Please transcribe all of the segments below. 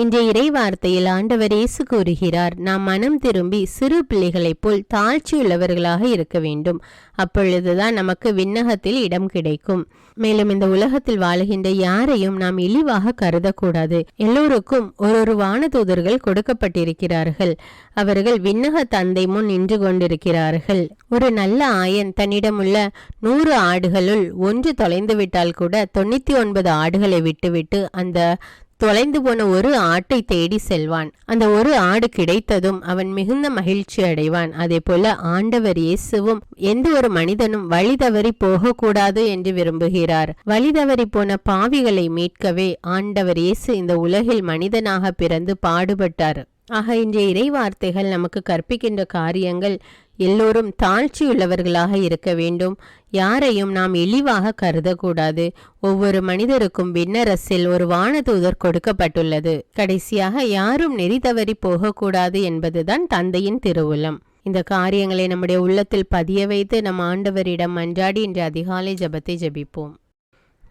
இன்றைய இறை வார்த்தையில் ஆண்டவர் இயேசு கூறுகிறார் நாம் மனம் திரும்பி சிறு பிள்ளைகளைப் போல் தாழ்ச்சியுள்ளவர்களாக இருக்க வேண்டும். அப்பொழுதுதான் நமக்கு விண்ணகத்தில் இடம் கிடைக்கும். மேலும் இந்த உலகத்தில் வாழுகின்ற யாரையும் நாம் இழிவாக கருதக்கூடாது. எல்லோருக்கும் ஒரு ஒரு வானதூதர்கள் கொடுக்கப்பட்டிருக்கிறார்கள். அவர்கள் விண்ணக தந்தை முன் நின்று கொண்டிருக்கிறார்கள். ஒரு நல்ல ஆயன் தன்னிடமுள்ள நூறு ஆடுகளுள் ஒன்று தொலைந்து விட்டால் கூட தொண்ணூத்தி ஒன்பது ஆடுகளை விட்டுவிட்டு அந்த தொலைந்து போன ஒரு ஆட்டை தேடி செல்வான். அந்த ஒரு ஆடு கிடைத்ததும் அவன் மிகுந்த மகிழ்ச்சி அடைவான். அதே போல ஆண்டவர் இயேசுவும் எந்த ஒரு மனிதனும் வழி தவறி போகக்கூடாது என்று விரும்புகிறார். வழி தவறி போன பாவிகளை மீட்கவே ஆண்டவர் இயேசு இந்த உலகில் மனிதனாக பிறந்து பாடுபட்டார். ஆக இன்றைய இறை வார்த்தைகள் நமக்கு கற்பிக்கின்ற காரியங்கள் எல்லோரும் தாழ்ச்சியுள்ளவர்களாக இருக்க வேண்டும். யாரையும் நாம் இழிவாக கருதக்கூடாது. ஒவ்வொரு மனிதருக்கும் விண்ணரசில் ஒரு வானதூதர் கொடுக்கப்பட்டுள்ளது. கடைசியாக யாரும் நெறி தவறி போகக்கூடாது என்பதுதான் தந்தையின் திருவுளம். இந்த காரியங்களை நம்முடைய உள்ளத்தில் பதிய வைத்து நம் ஆண்டவரிடம் மன்றாடி இன்று அதிகாலை ஜபத்தை ஜபிப்போம்.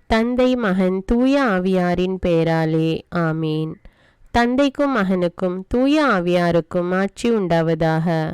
தந்தை மகன் தூய ஆவியாரின் பெயராலே ஆமீன். தந்தைக்கும் மகனுக்கும் தூய ஆவியாருக்கும் ஆட்சி உண்டாவதாக.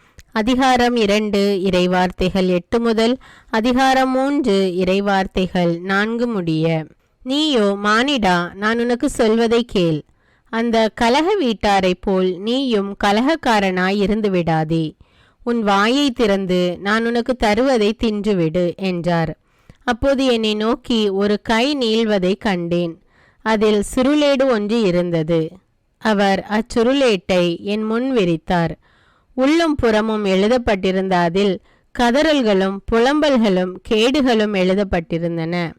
அதிகாரம் இரண்டு இறைவார்த்தைகள் எட்டு முதல் அதிகாரம் மூன்று இறைவார்த்தைகள் நான்கு முடிய. நீயோ மானிடா நான் உனக்கு சொல்வதை கேள். அந்த கலக வீட்டாரைப் போல் நீயும் கலகக்காரனாய் இருந்து விடாதே. உன் வாயை திறந்து நான் உனக்கு தருவதை தின்றுவிடு என்றார். அப்போது என்னை நோக்கி ஒரு கை நீள்வதை கண்டேன். அதில் சுருளேடு ஒன்று இருந்தது. அவர் அச்சுருளேட்டை என் முன் விரித்தார். உள்ளும் புறமும் எழுதப்பட்டிருந்த அதில் கதறல்களும் புலம்பல்களும் கேடுகளும் எழுதப்பட்டிருந்தன.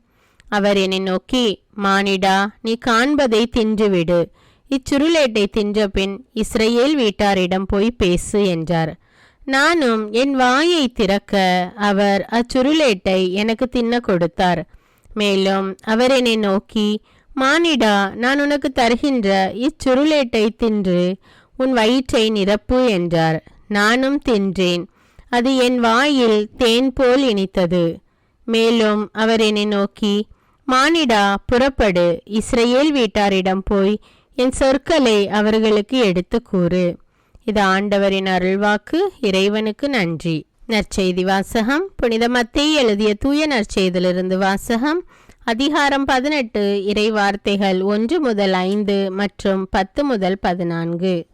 அவர் என்னை நோக்கி மானிடா நீ காண்பதை தின்றுவிடு. இச்சுருளேட்டை தின்ற பின் இஸ்ரேல் வீட்டாரிடம் போய் பேசு என்றார். நானும் என் வாயை திறக்க அவர் அச்சுருளேட்டை எனக்கு தின்ன கொடுத்தார். மேலும் அவர் என்னை நோக்கி மானிடா நான் உனக்கு தருகின்ற இச்சுருளேட்டை தின்று உன் வயிற்றை நிரப்பு என்றார். நானும் தின்றேன். அது என் வாயில் தேன் போல் இனித்தது. மேலும் அவர் என்னை நோக்கி மானிடா புறப்படு. இஸ்ரேல் வீட்டாரிடம் போய் என் சொற்களை அவர்களுக்கு எடுத்து கூறு. இது ஆண்டவரின் அருள்வாக்கு. இறைவனுக்கு நன்றி. நற்செய்தி வாசகம். புனித மத்தை எழுதிய தூய நற்செய்தியிலிருந்து வாசகம். அதிகாரம் பதினெட்டு. இறை வார்த்தைகள் ஒன்று முதல் ஐந்து மற்றும் பத்து முதல் பதினான்கு.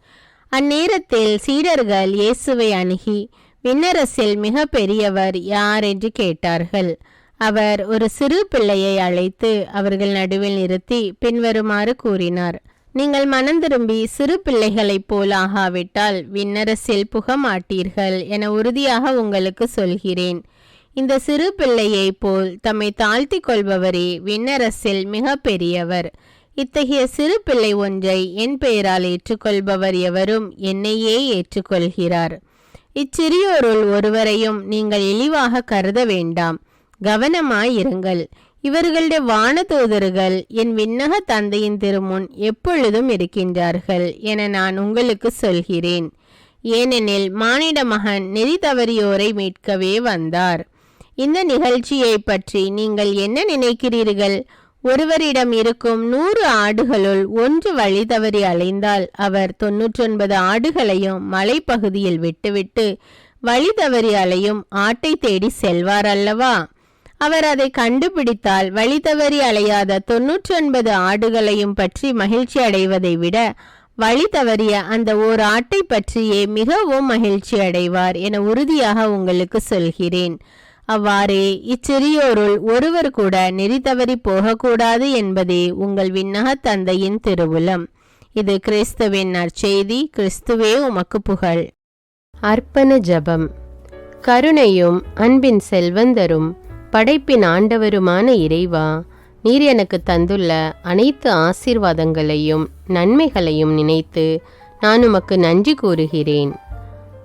அந்நேரத்தில் சீடர்கள் இயேசுவை அணுகி விண்ணரசில் மிக பெரியவர் யார் என்று கேட்டார்கள். அவர் ஒரு சிறு பிள்ளையை அழைத்து அவர்கள் நடுவில் நிறுத்தி பின்வருமாறு கூறினார். நீங்கள் மனம் திரும்பி சிறு பிள்ளைகளைப் போல் ஆகாவிட்டால் விண்ணரசில் புக மாட்டீர்கள் என உறுதியாக உங்களுக்கு சொல்கிறேன். இந்த சிறு பிள்ளையைப் போல் தம்மை தாழ்த்தி கொள்பவரே விண்ணரசில் மிக பெரியவர் இத்தகைய சிறு பிள்ளை ஒன்றை என் பெயரால் ஏற்றுக்கொள்பவர் எவரும் என்னையே ஏற்றுக்கொள்கிறார். இச்சிறியோருள் ஒருவரையும் நீங்கள் இழிவாக கருத வேண்டாம். கவனமாயிருங்கள். இவர்களுடைய வானதூதர்கள் என் விண்ணக தந்தையின் திருமுன் எப்பொழுதும் இருக்கின்றார்கள் என நான் உங்களுக்கு சொல்கிறேன். ஏனெனில் மானிட மகன் நெறி தவறியோரை மீட்கவே வந்தார். இந்த நிகழ்ச்சியை பற்றி நீங்கள் என்ன நினைக்கிறீர்கள்? ஒருவரிடம் இருக்கும் நூறு ஆடுகளுள் ஒன்று வழி தவறி அலைந்தால் அவர் தொன்னூற்றொன்பது ஆடுகளையும் மலைப்பகுதியில் விட்டுவிட்டு வழி தவறி அலையும் ஆட்டை தேடி செல்வார் அல்லவா? அவர் அதை கண்டுபிடித்தால் வழி தவறி அலையாத தொன்னூற்றொன்பது ஆடுகளையும் பற்றி மகிழ்ச்சி அடைவதை விட வழி தவறிய அந்த ஓர் ஆட்டை பற்றியே மிகவும் மகிழ்ச்சி அடைவார் என உறுதியாக உங்களுக்கு சொல்கிறேன். அவ்வாறே இச்சிறியோருள் ஒருவர் கூட நெறி தவறி போகக்கூடாது என்பதே உங்கள் விண்ணக தந்தையின் திருவுளம். இது கிறிஸ்துவின் நற்செய்தி கிறிஸ்துவே உமக்கு புகழ். அர்ப்பண ஜபம். கருணையும் அன்பின் செல்வந்தரும் படைப்பின் ஆண்டவருமான இறைவா நீர் எனக்கு தந்துள்ள அனைத்து ஆசீர்வாதங்களையும் நன்மைகளையும் நினைத்து நான் உமக்கு நன்றி கூறுகிறேன்.